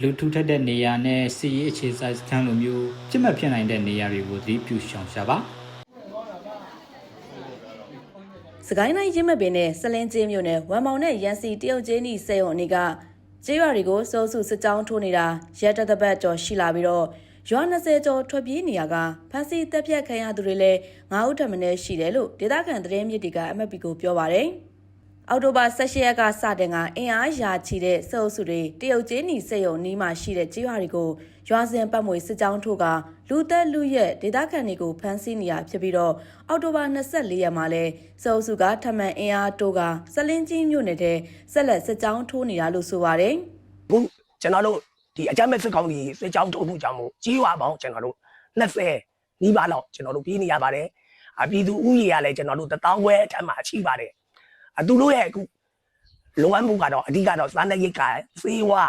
လူထူထပ်တဲ့နေရာနဲ့စီရေးအခြေစိုက်စခန်းလိုမျိုးပြစ်မှတ်ဖြစ်နိုင်တဲ့နေရာတွေကိုသတိပြုရှောင်ရှားပါ။စကိုင်းတိုင်းရင်းမပင်နဲ့စလင်းကျင်းမြို့နယ်ဝမ်မောင်နဲ့ရန်စီတရုတ်ကျင်းဤစေယုံအနေကကျေးရွာတွေကိုစိုးစုစစ်ကြောင်းထိုးနေတာရက်တသက်ပတ်ကျော်ရှိလာပြီးတော့ရွာ20ကျော်ထွက်ပြေးနေရကဖမ်းဆီးတပ်ဖြတ်ခံရသူတွေလည်း9ဦးထပ်မံရှိတယ်လို့ဒေသခံသတင်းမြစ်တွေကအမတ်ပီကိုပြောပါတယ်။ အောက်တိုဘာ16ရက်ကစတင်ကအင်အားရာချီတဲ့စေအုပ်စုတွေတရုတ်ကျင်းဤစေယုံနီးမှာရှိတဲ့ကျေးရွာတွေကိုရွာစဉ်ပတ်မွေစစ်ကြောင်းထိုးကလူသက်လူရက်ဒေသခံတွေကိုဖမ်းဆီးနေရဖြစ်ပြီးတော့အောက်တိုဘာ24ရက်မှာလဲစေအုပ်စုကထပ်မံအင်အားတိုးကစလင်းကြီးမြို့နယ်ထဲဆက်လက်စစ်ကြောင်းထိုးနေတာလို့ဆိုပါတယ်အခုကျွန်တော်တို့ဒီအကြမ်းမဲ့စစ်ကောင်စီစစ်ကြောင်းထုတ်မှုကြောင့်မို့ကြီးရွာပေါင်းကျွန်တော်တို့20နီးပါးလောက်ကျွန်တော်တို့ပြေးနေရပါတယ်အပြည်သူဥယျာလည်းကျွန်တော်တို့တထောင်ခွဲအထက်မှာရှိပါတယ် အသူတို့ရဲ့အခုလိုအပ်မှုကတော့အဓိကတော့စမ်းတဲ့ရိတ်ကစေးဝါ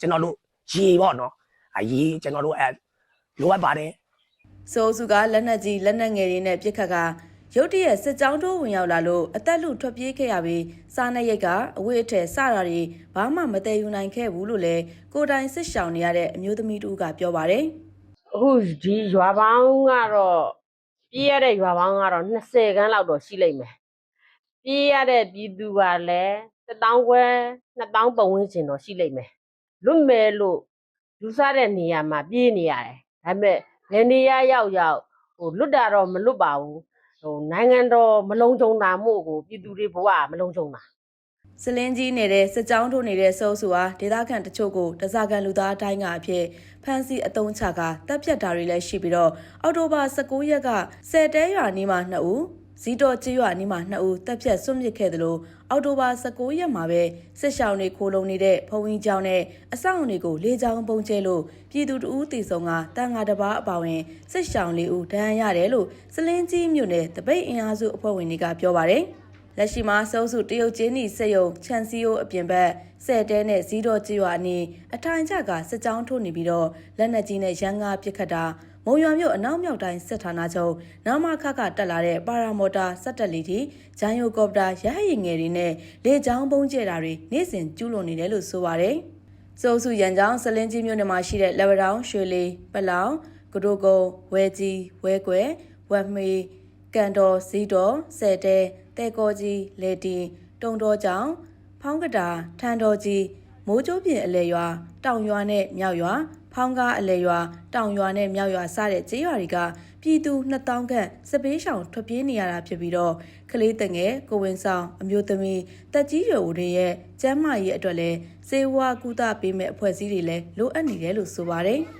ကျွန်တော်တို့ရေပေါ့နော်အရေးကျွန်တော်တို့အဲလိုအပ်ပါတယ်။စေအုပ်စုကလက်နက်ကြီးလက်နက်ငယ်တွေနဲ့ပစ်ခတ်ကရုတ်တရက်စစ်ကြောင်းထိုးဝင်ရောက်လာလို့အသက်လူထွက်ပြေးခဲ့ရပြီးစားနပ်ရိတ်ကအဝေးအထက်စတာတွေဘာမှမတည်ယူနိုင်ခဲ့ဘူးလို့လည်းကိုယ်တိုင်စစ်ရှောင်နေရတဲ့အမျိုးသမီးတူကပြောပါတယ်။အခုဒီရွာပေါင်းကတော့ပြေးရတဲ့ရွာပေါင်းကတော့20ခန်းလောက်တော့ရှိလိမ့်မယ် ပြေးရတဲ့ပြည်သူကလည်း1000ခွဲ2000ပတ်ဝန်းကျင်တော့ရှိလိမ့်မယ်လွတ်မယ်လို့ယူဆတဲ့နေရာမှာပြေးနေရတယ်ဒါပေမဲ့ဘယ်နေရာရောက်ရောက်ဟိုလွတ်တာတော့မလွတ်ပါဘူးဟိုနိုင်ငံတော်မလုံးကြုံတာမို့ကိုပြည်သူတွေဘဝမလုံးကြုံတာစလင်းကြီးနေတဲ့စစ်ကြောင်းထိုးနေတဲ့စိုးစုဟာဒေသခံတချို့ကိုတစားကန်လူသားအတိုင်းကအဖြစ်ဖမ်းဆီးအုံချကတပ်ဖြတ်တာတွေလည်းရှိပြီးတော့အောက်တိုဘာ19ရက်ကဆယ်တဲရွာနီးမှာ2ဦး ဇီတော်ကျေးရွာနီးမှာ2ဦးတပ်ဖြတ်ဆွန့်ပစ်ခဲ့တယ်လို့အောက်တိုဘာ19ရက်မှာပဲစစ်ရှောင်းတွေခိုးလုံနေတဲ့ဖုံကြီးကျောင်းနဲ့အဆောက်အုံတွေကိုလေကြောင်းပုံကျဲလို့ပြည်သူတအူးတီဆုံကတန်ဃာတစ်ပါးအပါဝင်စစ်ရှောင်းလေးဦးဒဏ်ရာရတယ်လို့စလင်းကြီးမြို့နယ်တပိတ်အင်အားစုအဖွဲ့ဝင်တွေကပြောပါတယ်။လက်ရှိမှာစုံစုတရုတ်ချင်းနီစက်ယုံချန်စီယိုအပြင်ဘက်ဆယ်တဲနဲ့ဇီးတော်ကျွာအနီးအထိုင်ချကစစ်ကြောင်းထိုးနေပြီးတော့လက်နက်ကြီးနဲ့ရန်ကားပစ်ခတ်တာမုံရွာမြို့အနောက်မြောက်တိုင်းစစ်ဌာနချုပ်နာမခကတက်လာတဲ့ပါရာမော်တာစက်တက်လီတီဂျန်ယိုကော်ပတာရဟယင်ငယ်တွေနဲ့လေကြောင်းပုံးကျဲတာတွေနေ့စဉ်ကျူးလွန်နေတယ်လို့ဆိုပါတယ်။စုံစုရန်ကြောင်းစလင်းကြီးမြို့နယ်မှာရှိတဲ့လက်ဝတောင်ရွှေလီပလောင်ကဒိုကုံဝဲကြီးဝဲကွယ်ဝက်မေကန်တော်ဇီးတော်ဆယ်တဲတဲကောကြီးလေတီတုံတော်ကြောင်ဖောင်းကတာထန်တော်ကြီးမိုးကျိုးပြင်အလဲရွာတောင်ရွာနဲ့မြောက်ရွာ ဖောင်းကားအလဲရွာတောင်ရွာနဲ့မြောက်ရွာစတဲ့ကျေးရွာတွေကပြည်သူ2000ခန့်စပေးရှောင်ထွက်ပြေးနေရတာဖြစ်ပြီးတော့ကလေးတငယ်ကိုဝင်ဆောင်အမျိုးသမီးတက်ကြီးရွယ်ဦးတွေရဲ့ကျန်းမာရေးအတွက်လည်းစေဝါကူတာပေးမဲ့အဖွဲ့အစည်းတွေလည်းလိုအပ်နေတယ်လို့ဆိုပါတယ်။